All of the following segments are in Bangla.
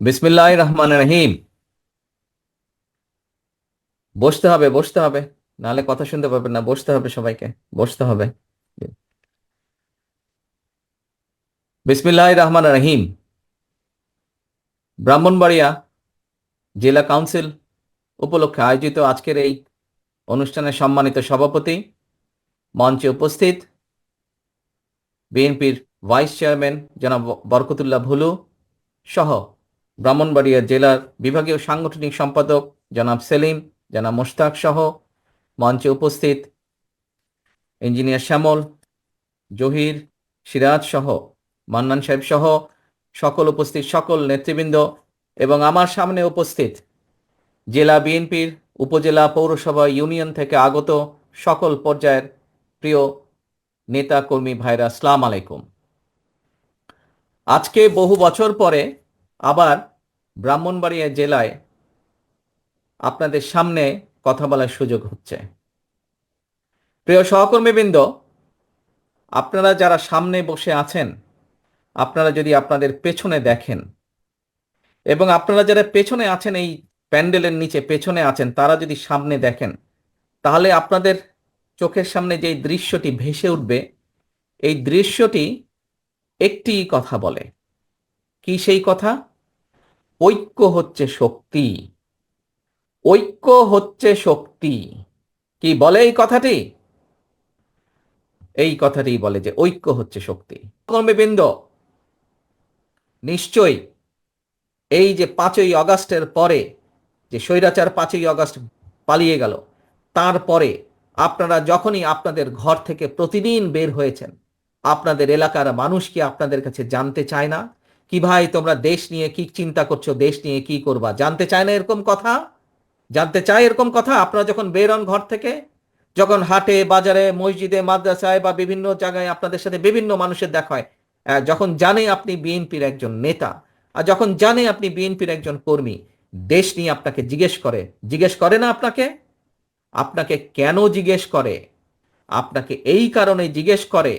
বিসমিল্লাহ রহমান রহিম বসতে হবে বসতে হবে। নাহলে কথা শুনতে পারবেন না। বসতে হবে সবাইকে। বসতে হবে। বিসমিল্লাহ রহমান রহিম ব্রাহ্মণবাড়িয়া জেলা কাউন্সিল উপলক্ষে আয়োজিত আজকের এই অনুষ্ঠানের সম্মানিত সভাপতি মঞ্চে উপস্থিত বিএনপির ভাইস চেয়ারম্যান জনাব বরকতুল্লাহ ভুলু সহ ব্রাহ্মণবাড়িয়া জেলার বিভাগীয় সাংগঠনিক সম্পাদক জনাব সেলিম, জনাব মোশতাক সহ মঞ্চে উপস্থিত ইঞ্জিনিয়ার শ্যামল, জহির, সিরাজ সহ মান্নান সাহেব সহ সকল উপস্থিত সকল নেতৃবৃন্দ এবং আমার সামনে উপস্থিত জেলা বিএনপির উপজেলা পৌরসভা ইউনিয়ন থেকে আগত সকল পর্যায়ের প্রিয় নেতা কর্মী ভাইরা, আসসালাম আলাইকুম। আজকে বহু বছর পরে আবার ব্রাহ্মণবাড়িয়া জেলায় আপনাদের সামনে কথা বলার সুযোগ হচ্ছে। প্রিয় সহকর্মীবৃন্দ, আপনারা যারা সামনে বসে আছেন, আপনারা যদি আপনাদের পেছনে দেখেন এবং আপনারা যারা পেছনে আছেন, এই প্যান্ডেলের নিচে পেছনে আছেন, তারা যদি সামনে দেখেন, তাহলে আপনাদের চোখের সামনে যে দৃশ্যটি ভেসে উঠবে, এই দৃশ্যটি একটি কথা বলে। কি সেই কথা? ঐক্য হচ্ছে শক্তি। ঐক্য হচ্ছে শক্তি। কি বলে এই কথাটি? এই কথাটি বলে যে ঐক্য হচ্ছে শক্তি। কর্মীবৃন্দ নিশ্চয়ই এই যে পাঁচই অগাস্টের পরে যে স্বৈরাচার পাঁচই অগাস্ট পালিয়ে গেল, তারপরে আপনারা যখনই আপনাদের ঘর থেকে প্রতিদিন বের হয়েছেন, আপনাদের এলাকার মানুষ কি আপনাদের কাছে জানতে চায় না? কি ভাই, তোমরা দেশ নিয়ে কি চিন্তা করছ? দেশ নিয়ে কি করবা? জানতে চায় না এরকম কথা? জানতে চায় এরকম কথা? আপনারা যখন বের হন ঘর থেকে, যখন হাটে, বাজারে, মসজিদে, মাদ্রাসায় বা বিভিন্ন জায়গায় আপনাদের সাথে বিভিন্ন মানুষের দেখা হয় যখন জানে আপনি বিএনপির একজন নেতা, আর যখন জানে আপনি বিএনপির একজন কর্মী, দেশ নিয়ে আপনাকে জিজ্ঞেস করে। জিজ্ঞেস করে না আপনাকে? আপনাকে কেন জিজ্ঞেস করে? আপনাকে এই কারণে জিজ্ঞেস করে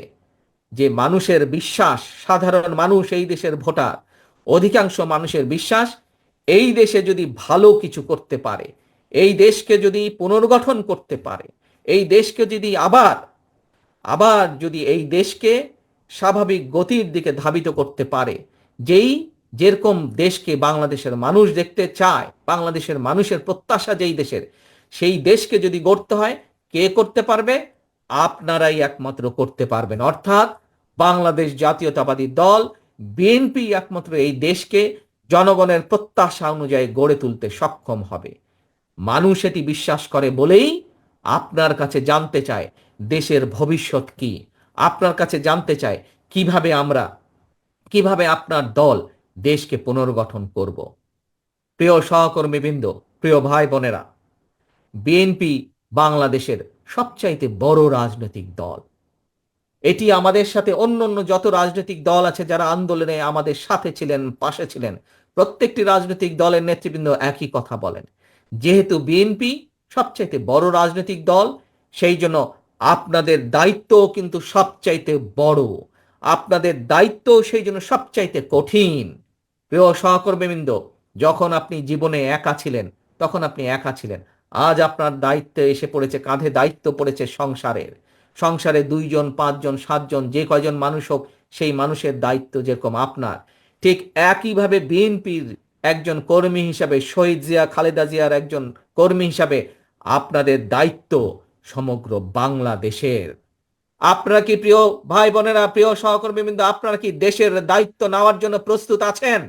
যে মানুষের বিশ্বাস, সাধারণ মানুষ এই দেশের ভোটার, অধিকাংশ মানুষের বিশ্বাস এই দেশে যদি ভালো কিছু করতে পারে, এই দেশকে যদি পুনর্গঠন করতে পারে, এই দেশকে যদি আবার আবার যদি এই দেশকে স্বাভাবিক গতির দিকে ধাবিত করতে পারে, যেই যেরকম দেশকে বাংলাদেশের মানুষ দেখতে চায়, বাংলাদেশের মানুষের প্রত্যাশা যেই দেশের সেই দেশকে যদি গড়তে হয়, কে করতে পারবে? আপনারাই একমাত্র করতে পারবেন। অর্থাৎ বাংলাদেশ জাতীয়তাবাদী দল, বিএনপি একমাত্র এই দেশকে জনগণের প্রত্যাশা অনুযায়ী গড়ে তুলতে সক্ষম হবে। মানুষ এটি বিশ্বাস করে বলেই আপনার কাছে জানতে চায় দেশের ভবিষ্যৎ কি। আপনার কাছে জানতে চায় কীভাবে আমরা, কীভাবে আপনার দল দেশকে পুনর্গঠন করব। প্রিয় সহকর্মীবৃন্দ, প্রিয় ভাই বোনেরা বিএনপি বাংলাদেশের সবচাইতে বড় রাজনৈতিক দল। এটি আমাদের সাথে অন্য অন্য যত রাজনৈতিক দল আছে যারা আন্দোলনে আমাদের সাথে ছিলেন, পাশে ছিলেন, প্রত্যেকটি রাজনৈতিক দলের নেতৃবৃন্দ একই কথা বলেন। যেহেতু বিএনপি সবচাইতে বড় রাজনৈতিক দল, সেই জন্য আপনাদের দায়িত্ব কিন্তু সবচাইতে বড়। আপনাদের দায়িত্ব সেই জন্য সবচাইতে কঠিন। প্রিয় সহকর্মীবৃন্দ, যখন আপনি জীবনে একা ছিলেন, তখন আপনি একা ছিলেন। আজ আপনার দায়িত্ব এসে পড়েছে, কাঁধে দায়িত্ব পড়েছে সংসারের। সংসারে দুইজন, পাঁচজন, সাতজন, যে কয়জন মানুষ হোক, সেই মানুষের দায়িত্ব যেরকম আপনার। ঠিক একইভাবে বিএনপির একজন কর্মী হিসাবে, শহীদ জিয়া, খালেদা জিয়ার একজন কর্মী হিসাবে আপনাদের দায়িত্ব সমগ্র বাংলাদেশের। আপনারা কি প্রিয় ভাই বোনেরা, প্রিয় সহকর্মী সহকর্মীবৃন্দ, আপনারা কি দেশের দায়িত্ব নেওয়ার জন্য প্রস্তুত আছেন?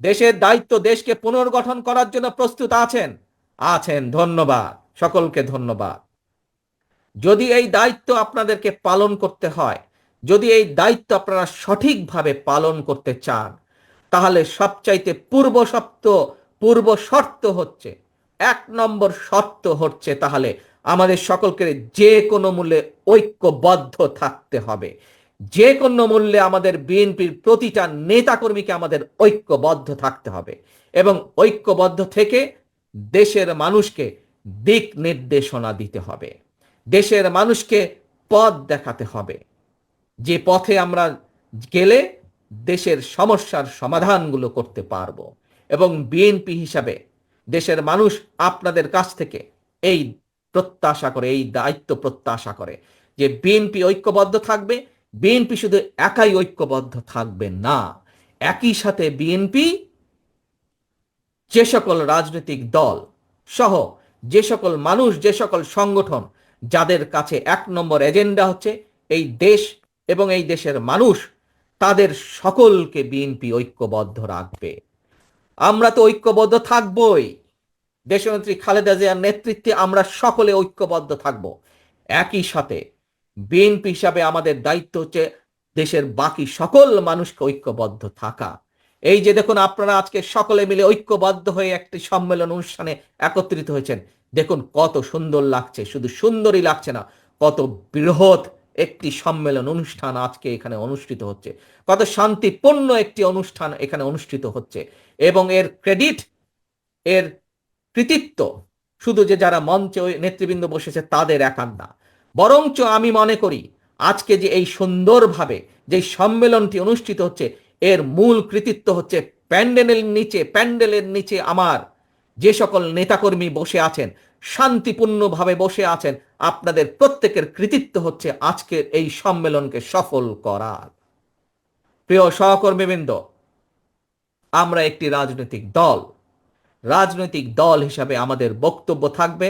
দেশের দায়িত্ব দেশকে পুনর্গঠন করার জন্য প্রস্তুত আছেন? আছেন, ধন্যবাদ। সকলকে ধন্যবাদ। যদি এই দায়িত্ব আপনাদেরকে পালন করতে হয়, যদি এই দায়িত্ব আপনারা সঠিকভাবে পালন করতে চান, তাহলে সবচাইতে পূর্ব শর্ত পূর্ব শর্ত হচ্ছে, এক নম্বর শর্ত হচ্ছে তাহলে আমাদের সকলকে যে কোনো মূল্যে ঐক্যবদ্ধ থাকতে হবে। যে কোনো মূল্যে আমাদের বিএনপির প্রতিটা নেতাকর্মীকে আমাদের ঐক্যবদ্ধ থাকতে হবে এবং ঐক্যবদ্ধ থেকে দেশের মানুষকে দিক নির্দেশনা দিতে হবে। দেশের মানুষকে পথ দেখাতে হবে। যে পথে আমরা গেলে দেশের সমস্যার সমাধানগুলো করতে পারব এবং বিএনপি হিসাবে দেশের মানুষ আপনাদের কাছ থেকে এই প্রত্যাশা করে, এই দায়িত্ব প্রত্যাশা করে যে বিএনপি ঐক্যবদ্ধ থাকবে। বিএনপি শুধু একাই ঐক্যবদ্ধ থাকবে না, একই সাথে বিএনপি যে সকল রাজনৈতিক দল সহ যে সকল মানুষ, যে সকল সংগঠন যাদের কাছে এক নম্বর এজেন্ডা হচ্ছে এই দেশ এবং এই দেশের মানুষ, তাদের সকলকে বিএনপি ঐক্যবদ্ধ রাখবে। আমরা তো ঐক্যবদ্ধ থাকবই। দেশনেত্রী খালেদা জিয়ার নেতৃত্বে আমরা সকলে ঐক্যবদ্ধ থাকব। একই সাথে বিএনপি হিসাবে আমাদের দায়িত্ব হচ্ছে দেশের বাকি সকল মানুষকে ঐক্যবদ্ধ থাকা। এই যে দেখুন, আপনারা আজকে সকলে মিলে ঐক্যবদ্ধ হয়ে একটি সম্মেলন অনুষ্ঠানে একত্রিত হয়েছেন। দেখুন, কত সুন্দর লাগছে, শুধু সুন্দরই লাগছে না, কত বৃহৎ একটি সম্মেলন অনুষ্ঠান আজকে এখানে অনুষ্ঠিত হচ্ছে। কত শান্তিপূর্ণ একটি অনুষ্ঠান এখানে অনুষ্ঠিত হচ্ছে। এবং এর ক্রেডিট, এর কৃতিত্ব শুধু যে যারা মঞ্চে নেতৃবৃন্দ বসেছে তাদের একার না। বরঞ্চ আমি মনে করি, আজকে যে এই সুন্দরভাবে যে সম্মেলনটি অনুষ্ঠিত হচ্ছে এর মূল কৃতিত্ব হচ্ছে প্যান্ডেলের নিচে প্যান্ডেলের নিচে আমার যে সকল নেতাকর্মী বসে আছেন, শান্তিপূর্ণভাবে বসে আছেন, আপনাদের প্রত্যেকের কৃতিত্ব হচ্ছে আজকের এই সম্মেলনকে সফল করার। প্রিয় সহকর্মীবৃন্দ, আমরা একটি রাজনৈতিক দল। রাজনৈতিক দল হিসাবে আমাদের বক্তব্য থাকবে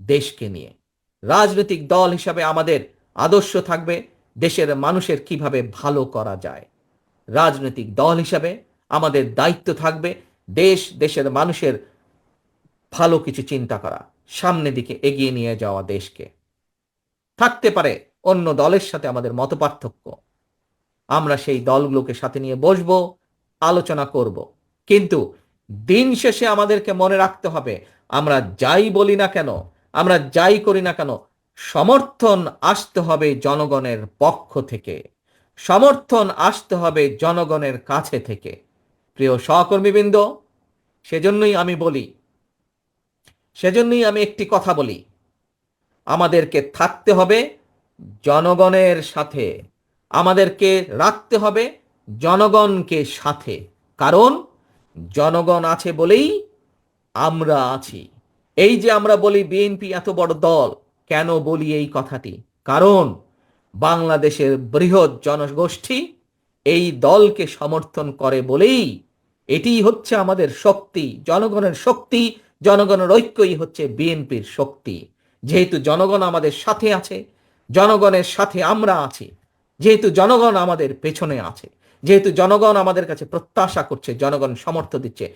দেশকে নিয়ে। রাজনৈতিক দল হিসাবে আমাদের আদর্শ থাকবে দেশের মানুষের কীভাবে ভালো করা যায়। রাজনৈতিক দল হিসাবে আমাদের দায়িত্ব থাকবে দেশ, দেশের মানুষের ভালো কিছু চিন্তা করা সামনে দিকে এগিয়ে নিয়ে যাওয়া দেশকে। থাকতে পারে অন্য দলের সাথে আমাদের মতপার্থক্য। আমরা সেই দলগুলোকে সাথে নিয়ে বসবো, আলোচনা করব। কিন্তু দিন শেষে আমাদেরকে মনে রাখতে হবে, আমরা যাই বলি না কেন, আমরা যাই করি না কেন, সমর্থন আসতে হবে জনগণের পক্ষ থেকে। সমর্থন আসতে হবে জনগণের কাছে থেকে। প্রিয় সহকর্মীবৃন্দ, সেজন্যই আমি বলি, সেজন্যই আমি একটি কথা বলি। আমাদেরকে থাকতে হবে জনগণের সাথে। আমাদেরকে রাখতে হবে জনগণকে সাথে। কারণ জনগণ আছে বলেই আমরা আছি। এই যে আমরা বলি বিএনপি এত বড় দল, কেন বলি এই কথাটি? কারণ বাংলাদেশের বৃহৎ জনগোষ্ঠী এই দলকে সমর্থন করে বলেই এটিই হচ্ছে আমাদের শক্তি, জনগণের শক্তি, জনগণের ঐক্যই হচ্ছে বিএনপির শক্তি। যেহেতু জনগণ আমাদের সাথে আছে, জনগণের সাথে আমরা আছি, যেহেতু জনগণ আমাদের পেছনে আছে, যেহেতু জনগণ আমাদের কাছে প্রত্যাশা করছে, জনগণ সমর্থ দিচ্ছে